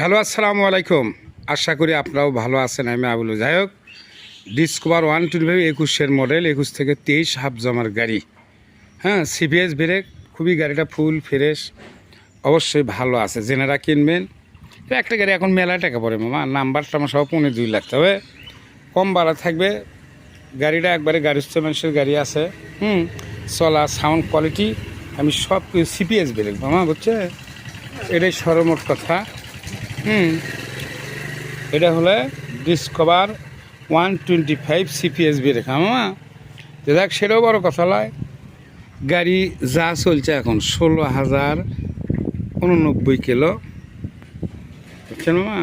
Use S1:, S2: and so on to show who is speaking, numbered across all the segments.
S1: Hello, আসসালামু আলাইকুম। আশা করি আপনারাও ভালো আছেন, আমি আবুল। যাই ডিসকভার ওয়ান টোয়েন্টি একুশের মডেল একুশ থেকে তেইশ হাফ জমার গাড়ি। হ্যাঁ সিপিএস ব্রেক খুবই গাড়িটা ফুল ফ্রেশ অবশ্যই ভালো আছে। জেনারা কিনবেন একটা গাড়ি এখন মেলা টাকা পড়ে, মামা। নাম্বারটা আমার সব পনেরো দুই লাখ। তবে কম ভাড়া থাকবে। গাড়িটা একবারে গাড়িস্থ মানুষের গাড়ি আছে। হুম, চলা সাউন্ড কোয়ালিটি আমি সব সিপিএস ব্রেক মামা, বুঝছে? এটাই সরমোট কথা। হুম। এটা হলে discover one twenty five CPS brake মামা। তো দেখ, সেটাও বড় কথা নয় গাড়ি যা চলছে এখন ষোলো হাজার উননব্বই কিলো। বুঝছেন, মামা?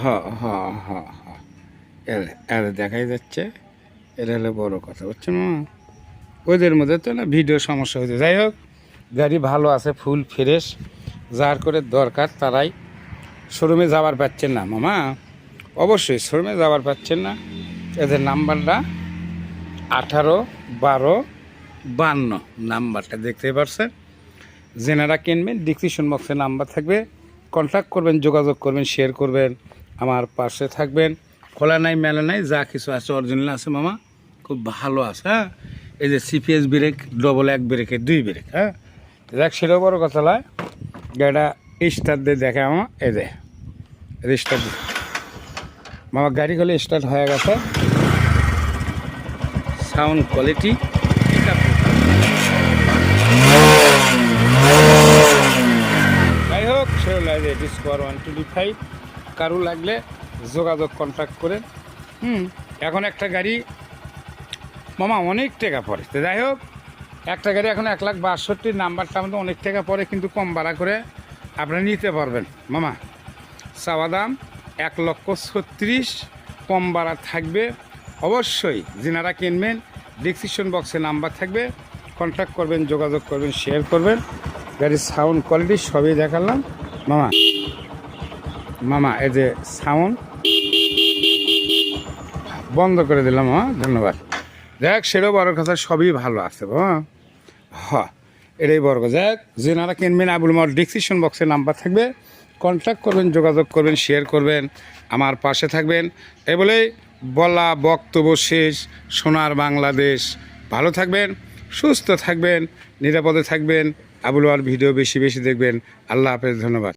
S1: হ হ হ এর দেখাই যাচ্ছে। এটা হলে বড় কথা, বুঝছেন, মামা? ওদের মধ্যে তো না ভিডিও সমস্যা হয়েছে যাই হোক, গাড়ি ভালো আছে ফুল ফ্রেশ যার করে দরকার তারাই শোরুমে যাওয়ার পাচ্ছেন না, মামা। অবশ্যই শোরুমে যাওয়ার পাচ্ছেন না। এদের নাম্বারটা আঠারো বারো বান্ন নাম্বারটা, দেখতে পারছেন জেনারা কিনবেন ডিসক্রিপশন বক্সে নাম্বার থাকবে। কন্ট্যাক্ট করবেন, যোগাযোগ করবেন শেয়ার করবেন, আমার পাশে থাকবেন। খোলা নাই, মেলা নাই, যা কিছু আছে অরিজিনাল আছে, মামা। খুব ভালো আছে হ্যাঁ? এই যে সিপিএস ব্রেক ডবল এক ব্রেকের দুই ব্রেক হ্যাঁ? দেখ, সেটাও বড় কথা নয় গাড়িটা স্টার্ট দিয়ে দেখে আমার এই দে স্টার্ট মামা, গাড়ি হলে স্টার্ট হয়ে গেছে। সাউন্ড কোয়ালিটি যাই হোক সেও ওয়ান টোয়েন্টি ফাইভ কারও লাগলে যোগাযোগ কন্ট্যাক্ট করে। হুম, এখন একটা গাড়ি, মামা, অনেক টাকা পড়ে। যাই হোক, একটা গাড়ি এখন এক লাখ বাষট্টির নাম্বারটা আমাদের অনেক টাকা পড়ে, কিন্তু কম ভাড়া করে। আপনারা নিতে পারবেন। মামা, চাওয়া দাম এক লক্ষ ছত্রিশ, কম ভাড়া থাকবে। অবশ্যই যিনারা কিনবেন ডিসক্রিপশন বক্সে নাম্বার থাকবে। কন্ট্যাক্ট করবেন, যোগাযোগ করবেন শেয়ার করবেন। গাড়ির সাউন্ড কোয়ালিটি সবই দেখালাম। মামা মামা, এই যে সাউন্ড বন্ধ করে দিলাম মামা ধন্যবাদ। দেখ সেটাও বড় কথা সবই ভালো আছে, বাবা। হ। এটাই কথা। দেখ যেনারা কিনবেন আবুল মার ডিসক্রিপশন বক্সের নাম্বার থাকবে কন্ট্যাক্ট করবেন, যোগাযোগ করবেন শেয়ার করবেন, আমার পাশে থাকবেন। এই বলেই বলা বক্তব্য শেষ, সোনার বাংলাদেশ। ভালো থাকবেন, সুস্থ থাকবেন, নিরাপদে থাকবেন। আবুল আর ভিডিও বেশি বেশি দেখবেন। আল্লাহ হাফেজ, ধন্যবাদ।